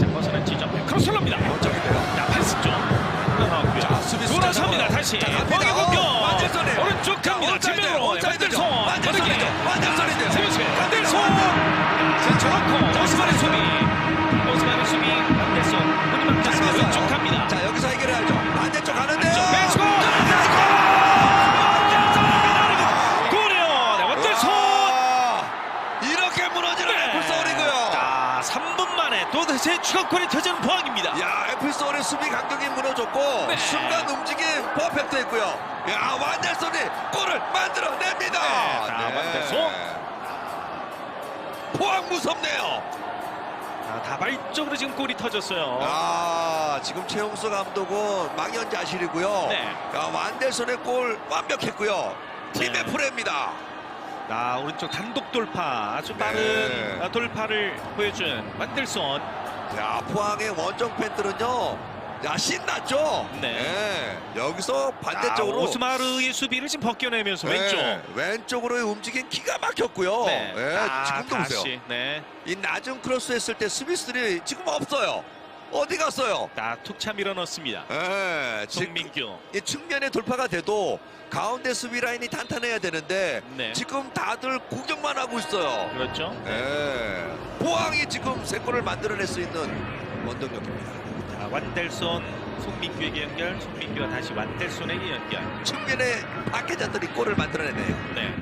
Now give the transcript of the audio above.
살짝 벗어난 지점. 크로스를 합니다. 원정인데요. 자, 패스 쪽. 흘러나왔고요. 자, 수비수 돌아섭니다. 잘 다시. 자, 갑니다. 공격 공격. 어, 완전선에. 오른쪽 갑니다. 원사이드, 측면으로. 원사이드죠. 완델손이 3분 만에 또다시 추가골이 터지는 포항입니다. 야, 애플서울의 수비 간격이 무너졌고 네. 순간 움직임 퍼펙트했고요. 야, 완델손이 골을 만들어냅니다. 네, 자, 완델손. 포항 무섭네요. 자, 다발적으로 지금 골이 터졌어요. 아, 지금 최용수 감독은 망연자실이고요. 네. 야, 완델손의 골 완벽했고요. 팀의 네. 프레입니다. 자, 오른쪽 단독 돌파. 아주 빠른 네. 아, 돌파를 보여준 완델손. 자, 포항의 원정 팬들은요. 야, 신났죠? 네. 여기서 반대쪽으로 아, 오스마르의 수비를 지금 벗겨내면서 네, 왼쪽. 왼쪽으로의 움직임 기가 막혔고요. 네. 네, 아, 지금도 보세요. 다시. 네. 이 낮은 크로스 했을 때 수비수들이 지금 없어요. 어디 갔어요? 자, 툭차 밀어넣습니다. 네, 지금 송민규. 이 측면에 돌파가 돼도 가운데 수비 라인이 탄탄해야 되는데 네. 지금 다들 공격만 하고 있어요. 그렇죠. 네. 포항이 지금 세 골을 만들어낼 수 있는 원동력입니다. 자, 완델손, 송민규에게 연결. 송민규가 다시 완델손에게 연결. 측면에 파괴자들이 골을 만들어내네요. 네.